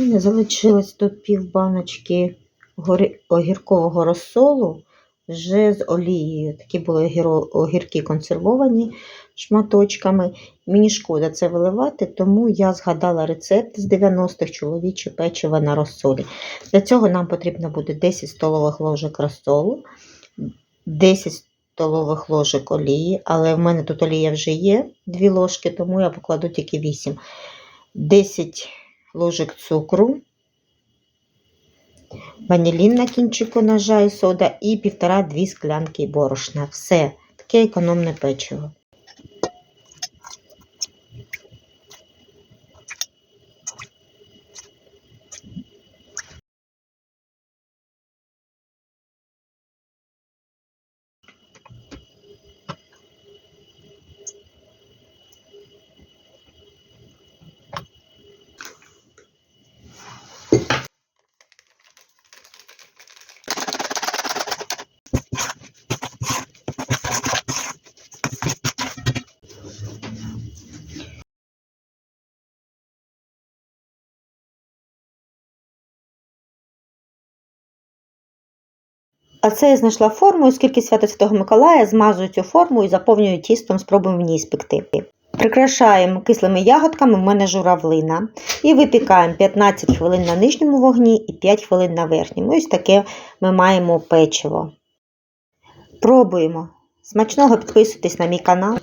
У мене залишилось тут пів баночки огіркового розсолу вже з олією. Такі були огірки консервовані шматочками. Мені шкода це виливати, тому я згадала рецепт з 90-х чоловіче печиво на розсолі. Для цього нам потрібно буде 10 столових ложок розсолу, 10 столових ложок олії, але в мене тут олія вже є 2 ложки, тому я покладу тільки 8. 10 ложок цукру, ванілін на кінчику ножа і сода і 1,5-2 склянки борошна. Все, таке економне печиво. А це я знайшла форму, оскільки свято Святого Миколая змазую цю форму і заповнюю тістом, спробуємо в ній спекти. Прикрашаємо кислими ягодками, в мене журавлина. І випікаємо 15 хвилин на нижньому вогні і 5 хвилин на верхньому. Ось таке ми маємо печиво. Пробуємо. Смачного підписуйтесь на мій канал.